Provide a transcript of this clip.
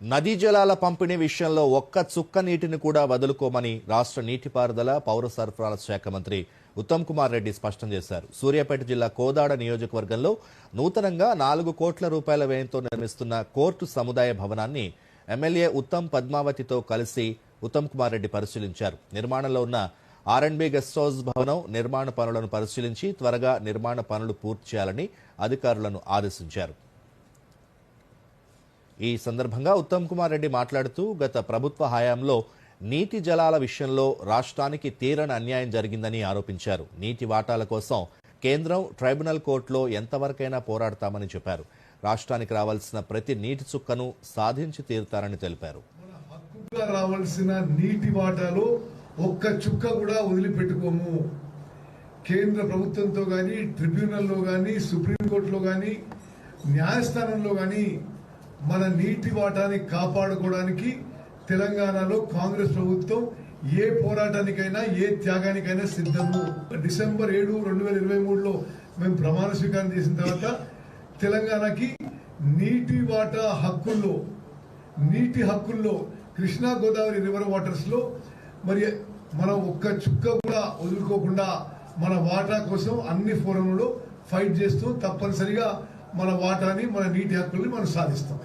నదీ జలాల పంపిణీ విషయంలో ఒక్క చుక్క నీటిని కూడా వదులుకోమని రాష్ట్ర నీటిపారుదల పౌర సరఫరాల శాఖ మంత్రి ఉత్తమ్ కుమార్ రెడ్డి స్పష్టం చేశారు. సూర్యాపేట జిల్లా కోదాడ నియోజకవర్గంలో నూతనంగా నాలుగు కోట్ల రూపాయల వ్యయంతో నిర్మిస్తున్న కోర్టు సముదాయ భవనాన్ని ఎమ్మెల్యే ఉత్తమ్ పద్మావతితో కలిసి ఉత్తమ్ కుమార్ రెడ్డి పరిశీలించారు. నిర్మాణంలో ఉన్న ఆర్ఎండ్బి గెస్ట్ హౌస్ భవనం నిర్మాణ పనులను పరిశీలించి త్వరగా నిర్మాణ పనులు పూర్తి చేయాలని అధికారులను ఆదేశించారు. ఈ సందర్భంగా ఉత్తమ్ కుమార్ రెడ్డి మాట్లాడుతూ గత ప్రభుత్వ హయాంలో నీటి జలాల విషయంలో రాష్ట్రానికి తీరని అన్యాయం జరిగిందని ఆరోపించారు. నీటి వాటాల కోసం కేంద్రం ట్రైబ్యునల్ కోర్టులో ఎంతవరకైనా పోరాడతామని చెప్పారు. రాష్ట్రానికి రావాల్సిన ప్రతి నీటి చుక్కను సాధించి తీరుతారని తెలిపారు. రావాల్సిన నీటి వాటాలు ఒక్క చుక్క కూడా వదిలిపెట్టుకోము. కేంద్ర ప్రభుత్వంతో కానీ ట్రిబ్యునల్లో కానీ సుప్రీంకోర్టులో కానీ న్యాయస్థానంలో కానీ మన నీటి వాటాన్ని కాపాడుకోవడానికి తెలంగాణలో కాంగ్రెస్ ప్రభుత్వం ఏ పోరాటానికైనా ఏ త్యాగానికైనా సిద్ధము. డిసెంబర్ ఏడు రెండు వేల ఇరవై మూడులో మేము ప్రమాణ స్వీకారం చేసిన తర్వాత తెలంగాణకి నీటి వాటా హక్కుల్లో నీటి హక్కుల్లో కృష్ణా గోదావరి రివర్ వాటర్స్లో మరి మనం ఒక్క చుక్క కూడా వదులుకోకుండా మన వాటా కోసం అన్ని ఫోరంలో ఫైట్ చేస్తూ తప్పనిసరిగా మన వాటాని మన నీటి హక్కుల్ని మనం సాధిస్తాం.